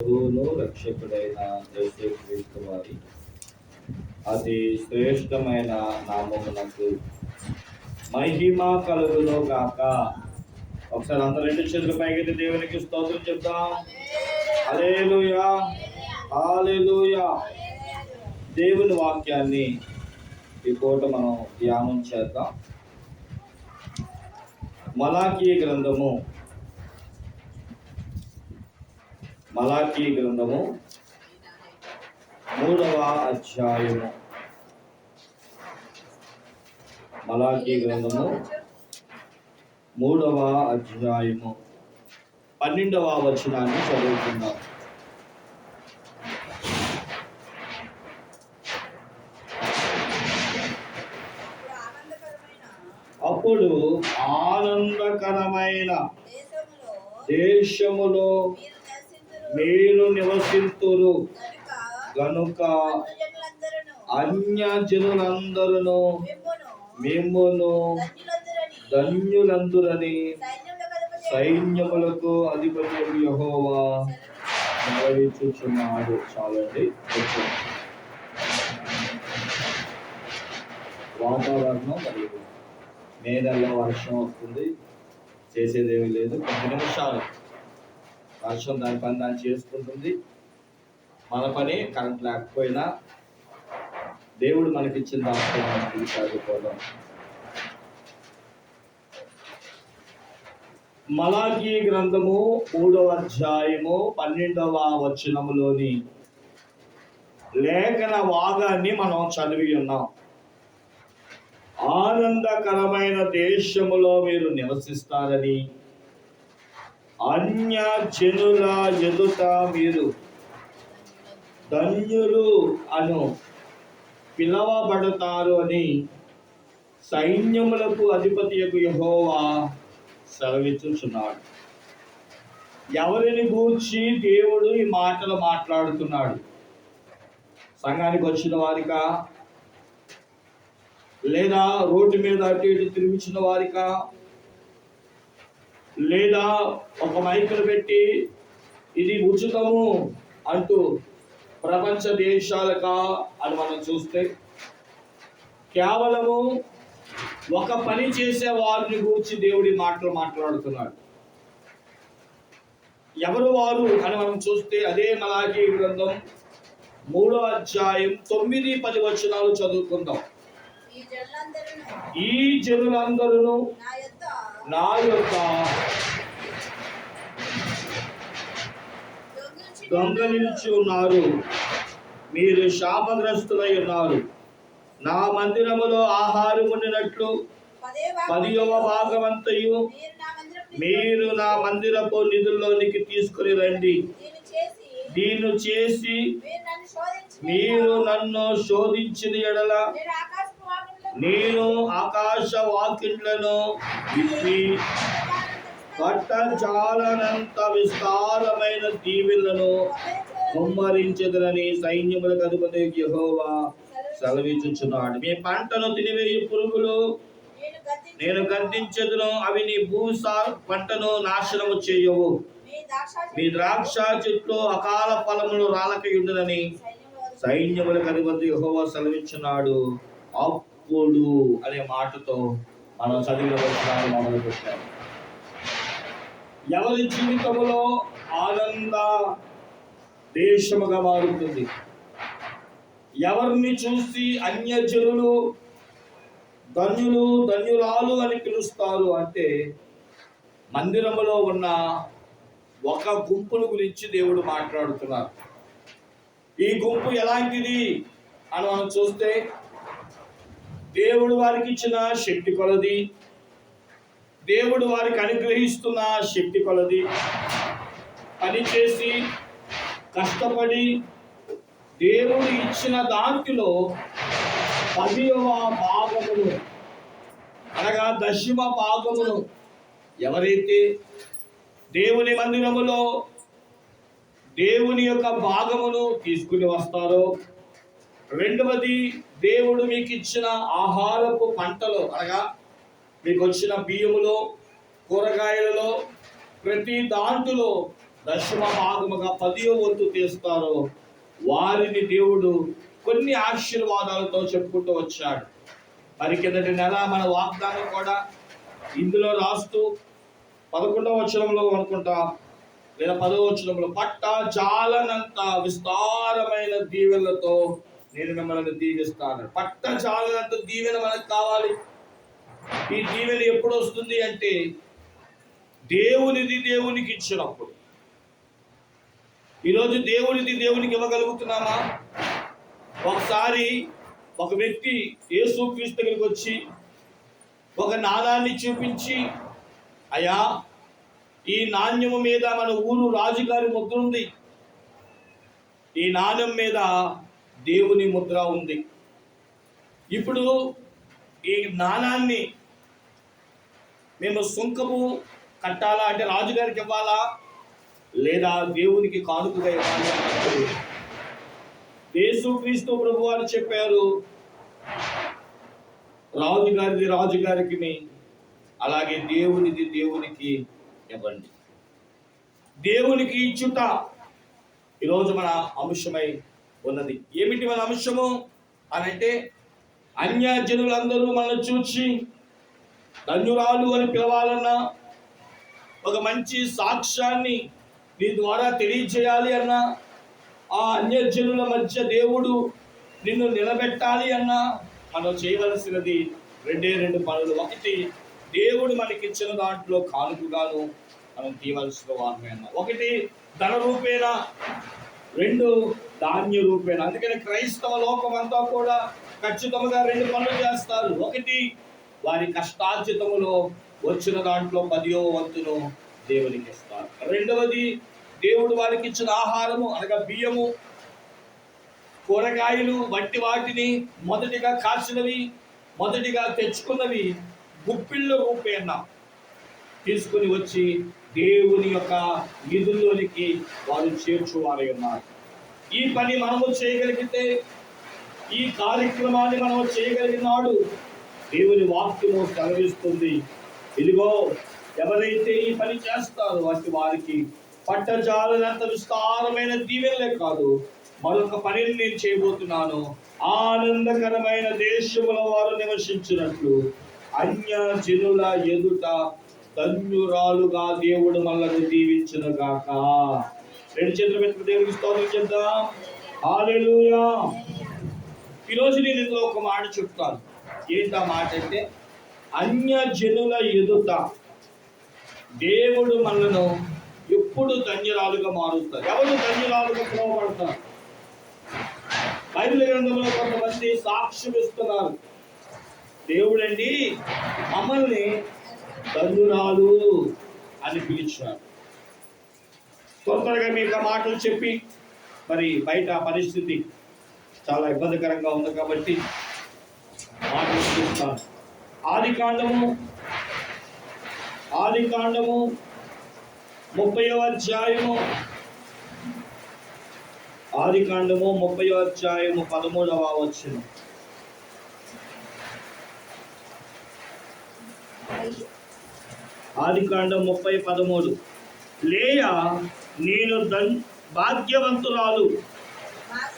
ప్రభువును రక్షకుడైన యేసుక్రీస్తు వారి అతి శ్రేష్టమైన నామమునకు మహిమ కలుగులో గాక. ఒకసారి అంత రెండు చేతుల పైకి దేవునికి స్తోత్రం చెప్తాం అలేలుయా హల్లెలూయా. దేవుని వాక్యాన్ని ఈ పూట మనం ధ్యానం చేద్దాం. మలాకీ గ్రంథము మలాకీ గ్రంథము మూడవ అధ్యాయము. మలాకీ గ్రంథము మూడవ అధ్యాయము. పన్నెండవ వచనాన్ని చదువుకుందాం. అప్పుడు ఆనందకరమైన దేశములో మీరు నివసింతురు. గనుక అన్య జనులందరూ మిమ్మును ధన్యులందురని సైన్యములకు అధిపతి యహోవా. నెరవేర్చుచున్నాడు. చాలండి. వాతావరణం మరియు మే నెలలో వర్షం వస్తుంది. చేసేదేమీ లేదు. కొన్ని నిమిషాలు. వర్షం దాని పని దాన్ని చేసుకుంటుంది. మన పని కరెంట్ లేకపోయినా దేవుడు మనకిచ్చిన దాంట్లో మనం తీసుకెళ్ళిపోదాం మలాకీ గ్రంథము మూడవ అధ్యాయము పన్నెండవ వచనములోని లేఖన వాదాన్ని మనం చదివి ఉన్నాం. ఆనందకరమైన దేశములో మీరు నివసిస్తారని అన్య జనుల ఎదుట మీరు ధన్యులు అను పిలవబడతారు అని సైన్యములకు అధిపతి యహోవా సెలవిచ్చుచున్నాడు. ఎవరిని గూర్చి దేవుడు ఈ మాటలు మాట్లాడుతున్నాడు? సంఘానికి వచ్చిన వారికా? లేదా రోడ్డు మీద అటు ఇటు తిరిగించిన వారికా? లేదా ఒక మైకులు పెట్టి ఇది ఉచితము అంటూ ప్రపంచ దేశాలకా అని మనం చూస్తే కేవలము ఒక పని చేసే వారిని గురించి దేవుడి మాటలు మాట్లాడుతున్నాడు. ఎవరు వారు అని మనం చూస్తే అదే మలాఖీ గ్రంథం మూడో అధ్యాయం తొమ్మిది పది వచనాలు చదువుకుందాం. ఈ జనులందరూ నా యొక్క దొంగలించి ఉన్నారు. మీరు శాపగ్రస్తులై ఉన్నారు. నా మందిరములో ఆహారం ఉండినట్లు పదియవ భాగమంతయు మీరు నా మందిరపు నిధుల్లోనికి తీసుకుని రండి. దీన్ని చేసి మీరు నన్ను శోధించిన ఎడల నేను ఆకాశ వాకిళ్ళను విప్పి పట్ట విస్తారమైన దీవెలను కుమ్మరించదనని సైన్యములకు అధిపతి యహోవా సెలవిచ్చుచున్నాడు. మీ పంటను తినివేయి పురుగులు. నేను గద్దించదును అవి నీ భూసా పంటను నాశనము చేయవు. మీ ద్రాక్ష చెట్లు అకాల ఫలములు రాలకయుండదని సైన్యములకు అధిపతి యహోవా సెలవిచ్చున్నాడు. అప్పుడు అనే మాటతో మనం చదివిన వచనాలు మొదలు పెట్టాము ఎవరి జీవితంలో ఆనంద దేశముగా మారుతుంది? ఎవరిని చూసి అన్యజనులు ధన్యులు ధన్యురాలు అని పిలుస్తారు అంటే మందిరములో ఉన్న ఒక గుంపును గురించి దేవుడు మాట్లాడుతున్నారు. ఈ గుంపు ఎలాంటిది అని మనం చూస్తే దేవుడు వారికి ఇచ్చిన శక్తి కొలది. దేవుడు వారికి అనుగ్రహిస్తున్న శక్తి కొలది. పనిచేసి కష్టపడి దేవుడు ఇచ్చిన దాంట్లో పదివ భాగమును అనగా దశమ భాగమును ఎవరైతే దేవుని మందిరములో దేవుని యొక్క భాగమును తీసుకుని వస్తారో రెండవది దేవుడు మీకు ఇచ్చిన ఆహారపు పంటలో అనగా మీకు వచ్చిన బియ్యములో కూరగాయలలో ప్రతి దాంట్లో దశమ భాగముగా పదియో వంతు తీస్తారో వారిని దేవుడు కొన్ని ఆశీర్వాదాలతో చెప్పుకుంటూ వచ్చాడు. మరి కిందటి నెల మన వాగ్దానం కూడా ఇందులో రాస్తూ పదకొండవ వచనంలో అనుకుంటా లేదా పదవ వచనంలో పట్ట చాలనంత విస్తారమైన దీవెలతో నేను మిమ్మల్ని దీవిస్తాను పట్ట చాలినంత దీవెన మనకు కావాలి. ఈ దీవెన ఎప్పుడు వస్తుంది అంటే దేవునిది దేవునికి ఇచ్చినప్పుడు. ఈరోజు దేవునిది దేవునికి ఇవ్వగలుగుతున్నామా? ఒకసారి ఒక వ్యక్తి ఏ దగ్గరికి వచ్చి ఒక నాణాన్ని చూపించి అయ్యా ఈ నాణ్యము మీద మన ఊరు రాజుగారి ముద్ర ఉంది. ఈ నాణ్యం మీద దేవుని ముద్ర ఉంది. ఇప్పుడు ఈ నాణాన్ని మేము సుంకము కట్టాలా? అంటే రాజుగారికి ఇవ్వాలా? లేదా దేవునికి కానుకగా ఇవ్వాలా అన్నప్పుడు యేసుక్రీస్తు ప్రభు వారు చెప్పారు. రాజుగారిది రాజుగారికి అలాగే దేవునిది దేవునికి ఇవ్వండి. దేవునికి ఇచ్చుట ఈరోజు మన అంశమై ఉన్నది. ఏమిటి మన అంశము అని అంటే అన్య జనులందరూ మనల్ని చూచి ధన్యురాలు అని పిలవాలన్నా ఒక మంచి సాక్ష్యాన్ని నీ ద్వారా తెలియజేయాలి అన్నా ఆ అన్యజనుల మధ్య దేవుడు నిన్ను నిలబెట్టాలి అన్నా మనం చేయవలసినది రెండే రెండు పనులు. ఒకటి దేవుడు మనకిచ్చిన దాంట్లో కానుకగాను మనం తీయవలసిన వారమే అన్న. ఒకటి ధన రూపేణ రెండు ధాన్య రూపేణ. అందుకని క్రైస్తవ లోకం అంతా కూడా ఖచ్చితంగా రెండు పనులు చేస్తారు. ఒకటి వారి కష్టార్జితములో వచ్చిన దాంట్లో పదియో వంతును దేవునికి ఇస్తారు. రెండవది దేవుడు వారికి ఇచ్చిన ఆహారము అనగా బియ్యము కూరగాయలు వంటి వాటిని మొదటిగా కాసినవి మొదటిగా తెచ్చుకున్నవి గుప్పిళ్ళ రూపేణ తీసుకుని వచ్చి దేవుని యొక్క నిధుల్లోనికి వారు చేర్చువారై ఉన్నారు. ఈ పని మనము చేయగలిగితే ఈ కార్యక్రమాన్ని మనము చేయగలిగినాడు దేవుని వాక్యము సెలవిస్తుంది. ఇదిగో ఎవరైతే ఈ పని చేస్తారో వాటి వారికి పట్టజాలనంత విస్తారమైన దీవెనలే కాదు. మరొక పనిని నేను చేయబోతున్నాను. ఆనందకరమైన దేశముల వారు నివసించినట్లు అన్య జనుల ఎదుట ధన్యురాలుగా దేవుడు మనల్ని దీవించును గాక రెండు చేతులు పెట్టుకు దేవుడికి స్తోత్రం చేద్దాం హల్లెలూయా. ఈరోజు నేను ఇందులో ఒక మాట చెప్తాను. ఏంటా మాట అంటే అన్య జనుల ఎదుట దేవుడు మనలను ఎప్పుడు ధన్యరాలుగా మారుస్తారు. ఎవరు ధన్యరాలుగా పిలువబడతారు? బైబిల్ గ్రంథంలో కొంతమంది సాక్ష్యం ఇస్తున్నారు. దేవుడండి మమ్మల్ని ధన్యురాలు అని పిలిచారు. తొందరగా మీ మాటలు చెప్పి మరి బయట పరిస్థితి చాలా ఇబ్బందికరంగా ఉంది కాబట్టి మాటలు చూస్తాను ఆది కాండము ఆది కాండము ముప్పయో అధ్యాయము ఆది కాండము ముప్పయో అధ్యాయము పదమూడవ వచ్చిన ఆది కాండం ముప్పై పదమూడు. లేయా నేను దన్ భాగ్యవంతురాలు.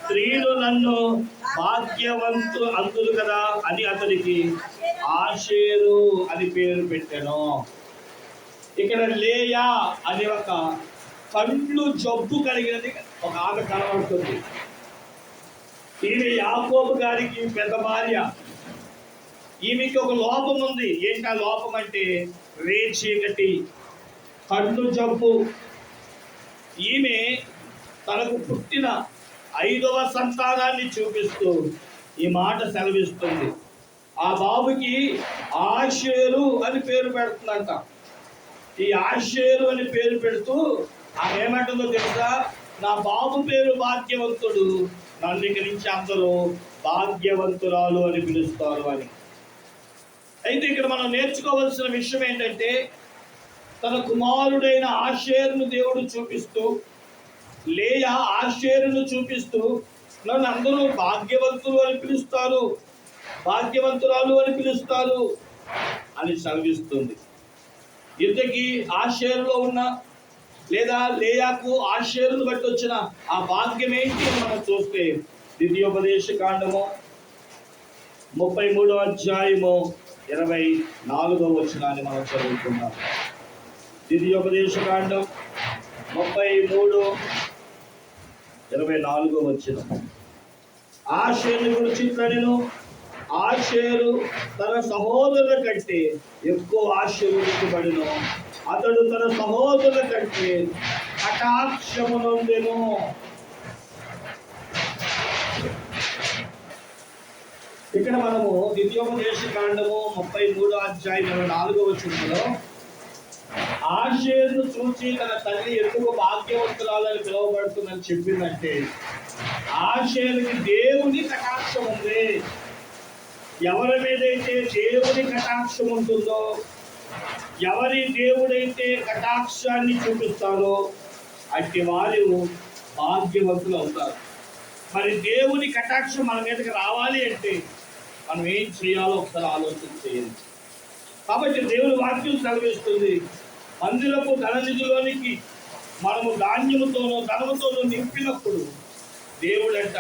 స్త్రీలు నన్ను భాగ్యవంతు అంతులు కదా అని అతనికి ఆషేరు అని పేరు పెట్టాను. ఇక్కడ లేయా అనే ఒక కండ్లు జబ్బు కలిగినది ఒక ఆమె కనబడుతుంది. ఈమె యాకోబు గారికి పెద్ద భార్య. ఈమెకి ఒక లోపం ఉంది. ఏంటి ఆ లోపం అంటే రేచీకటి కళ్ళు జబ్బు. ఈమె తనకు పుట్టిన ఐదవ సంతానాన్ని చూపిస్తూ ఈ మాట సెలవిస్తుంది. ఆ బాబుకి ఆషేరు అని పేరు పెడుతుందంట. ఈ ఆషేరు అని పేరు పెడుతూ ఆమె ఏమంటుందో తెలుసా? నా బాబు పేరు భాగ్యవంతుడు నన్ను ఇక్కడి నుంచి అందరూ భాగ్యవంతురాలు అని పిలుస్తారు అని. అయితే ఇక్కడ మనం నేర్చుకోవాల్సిన విషయం ఏంటంటే తన కుమారుడైన ఆషేరును దేవుడు చూపిస్తూ లేయా ఆషేరును చూపిస్తూ నన్ను అందరూ భాగ్యవంతులు అని పిలుస్తారు భాగ్యవంతురాలు అని పిలుస్తారు అని సెలవిస్తుంది ఇంతకీ ఆషేరులో ఉన్న లేదా లేయాకు ఆశేరును బట్టి వచ్చిన ఆ భాగ్యం ఏంటి మనం చూస్తే ద్వితీయోపదేశ కాండము ముప్పై మూడో అధ్యాయము ఇరవై నాలుగో వచనాన్ని మనం చదువుకున్నాం ద్వితీయోపదేశకాండం ముప్పై మూడు ఇరవై నాలుగో వచ్చిన. ఆశేను గురించి నేను ఆశేరు తన సహోదరుల కంటే ఎక్కువ ఆశీర్వదించబడిను అతడు తన సహోదరుల కంటే కటాక్షము ఇక్కడ మనము ద్వితీయోపదేశ కాండము ముప్పై మూడో అధ్యాయం ఇరవై నాలుగో వచ్చినలో ఆశేరును చూసి తన తల్లి ఎందుకు భాగ్యవంతురాలని పిలువబడుతుందని చెప్పిందంటే ఆశేరుకి దేవుని కటాక్షం ఉంది. ఎవరి మీదైతే దేవుని కటాక్షం ఉంటుందో ఎవరి దేవుడైతే కటాక్షాన్ని చూపిస్తారో అట్టి వారు భాగ్యవంతులు అవుతారు. మరి దేవుని కటాక్షం మన మీదకి రావాలి అంటే మనం ఏం చేయాలో ఒకసారి ఆలోచన చేయండి కాబట్టి దేవుని వాక్యం చదివిస్తుంది మందిరపు ధననిధిలోనికి మనము ధాన్యముతోనూ ధనముతోనూ నింపినప్పుడు దేవుడంట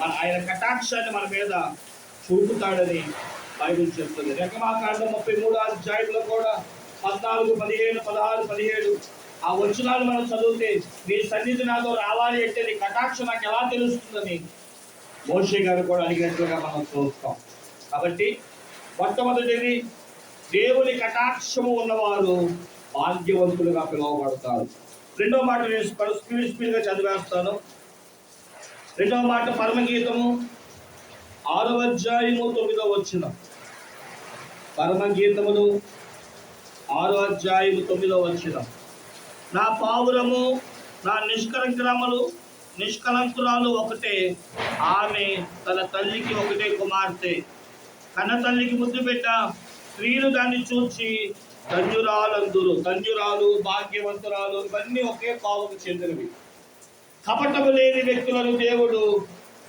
మన ఆయన కటాక్షాన్ని మన మీద చూపుతాడని బైబిల్ చెప్తుంది. రెకమాకాండం ముప్పై మూడు అధ్యాయంలో కూడా పద్నాలుగు పదిహేను పదహారు పదిహేడు ఆ వచనాలు మనం చదివితే నీ సన్నిధి నాతో రావాలి అంటే నీ కటాక్షం నాకు ఎలా తెలుస్తుందని మోషే గారు కూడా అడిగినట్లుగా మనం చూస్తాం. కాబట్టి మొట్టమొదటిది దేవుని కటాక్షము ఉన్నవారు భాగ్యవంతులుగా పిలువబడతారు. రెండో మాట నేను స్పీడ్ స్పీడ్గా చదివేస్తాను. రెండవ మాట పరమగీతము ఆరవ అధ్యాయము తొమ్మిదో వచ్చిన పరమగీతములు ఆరో అధ్యాయము తొమ్మిదో వచ్చిన నా పావురము నా నిష్కలంకరములు నిష్కలంకురాలు ఒకటే. ఆమె తన తల్లికి ఒకటే కుమార్తె. కన్న తల్లికి ముద్దు పెట్ట. స్త్రీలు దాన్ని చూచి తంజురాలందురు తంజురాలు భాగ్యవంతురాలు ఇవన్నీ ఒకే పావుకు చెందినవి. కపటము లేని వ్యక్తులను దేవుడు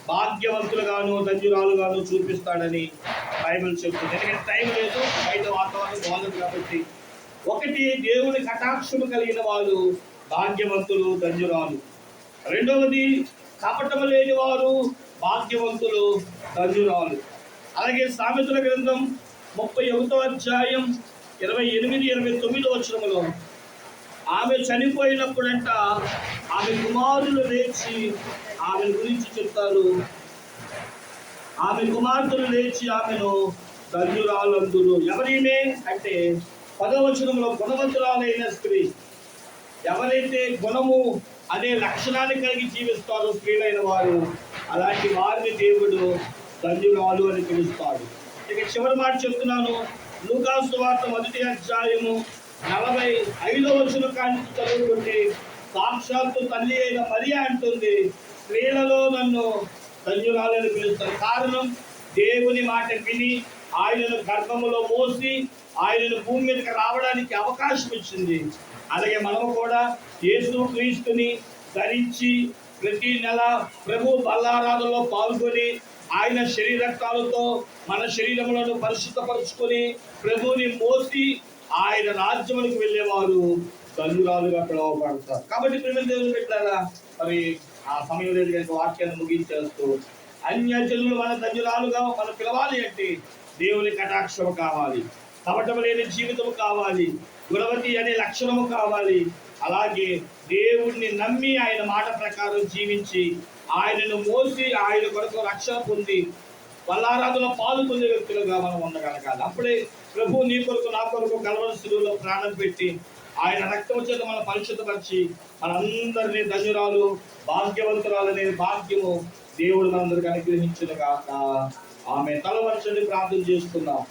భాగ్యవంతులుగాను దంజురాలుగాను చూపిస్తాడని బైబిల్ చెప్తుంది. ఎందుకంటే టైం లేదు బయట వాతావరణం బాగుంది కాబట్టి. ఒకటి దేవుని కటాక్షము కలిగిన వాళ్ళు భాగ్యవంతులు దంజురాలు రెండవది కపటము లేని వారు భాగ్యవంతులు దంజురాలు అలాగే సామెతల గ్రంథం ముప్పై ఒకటో అధ్యాయం ఇరవై ఎనిమిది ఇరవై తొమ్మిది వచనములో ఆమె చనిపోయినప్పుడంట ఆమె కుమారులు లేచి ఆమె గురించి చెప్తారు. ఆమె కుమార్తెలు లేచి ఆమెను ధన్యురాలందురు ఎవరిమే అంటే పదవచనంలో గుణవంతురాలైన స్త్రీ. ఎవరైతే గుణము అనే లక్షణాన్ని కలిగి జీవిస్తారో స్త్రీలైన వారు అలాంటి వారిని దేవుడు ధన్యురాలు అని పిలుస్తాడు. ఇక చివరి మాట చెప్తున్నాను. లూకాసు వార్త మొదటి అధ్యాయము నలభై ఐదో వచ్చిన కానీ చదువుకుంటే సాక్షాత్తు తల్లి అయిన మరియా అంటుంది స్త్రీలలో నన్ను ధన్యురాలని పిలుస్తారు. కారణం దేవుని మాట విని ఆయనను గర్భములో మోసి ఆయనను భూమి మీదకి రావడానికి అవకాశం ఇచ్చింది. అలాగే మనము కూడా యేసు క్రీస్తుని ధరించి ప్రతి నెల ప్రభు బల్లారాధనలో పాల్గొని ఆయన శరీరక్తాలతో మన శరీరములను పరిశుద్ధపరుచుకొని ప్రభువుని మోసి ఆయన రాజ్యములకు వెళ్ళేవారు ధన్యురాలుగా పిలువబడతారు. కాబట్టి ప్రేమ దేవుని పెట్టారా మరి ఆ సమయం లేదు కనుక వాక్యాన్ని ముగించేస్తూ అన్యజనులు మన ధన్యురాలుగా మనం పిలవాలి అంటే దేవుని కటాక్షము కావాలి కపటం లేని జీవితం కావాలి గుణవతి అనే లక్షణము కావాలి. అలాగే దేవుణ్ణి నమ్మి ఆయన మాట ప్రకారం జీవించి ఆయనను మోసి ఆయన కొరకు రక్షణ పొంది బల్లారాధన పాలు పొందే వ్యక్తులుగా మనం ఉండగలగాలి అప్పుడే ప్రభు నీ కొరకు నా కొరకు కలవర శిలువులో ప్రాణం పెట్టి ఆయన రక్తం చేత మన పరిశుద్ధపరిచి మనందరినీ ధన్యురాలు భాగ్యవంతురాలనే భాగ్యము దేవుడు మనందరికి అనుగ్రహించిన కాక ఆమె తల ప్రార్థన చేస్తున్నాం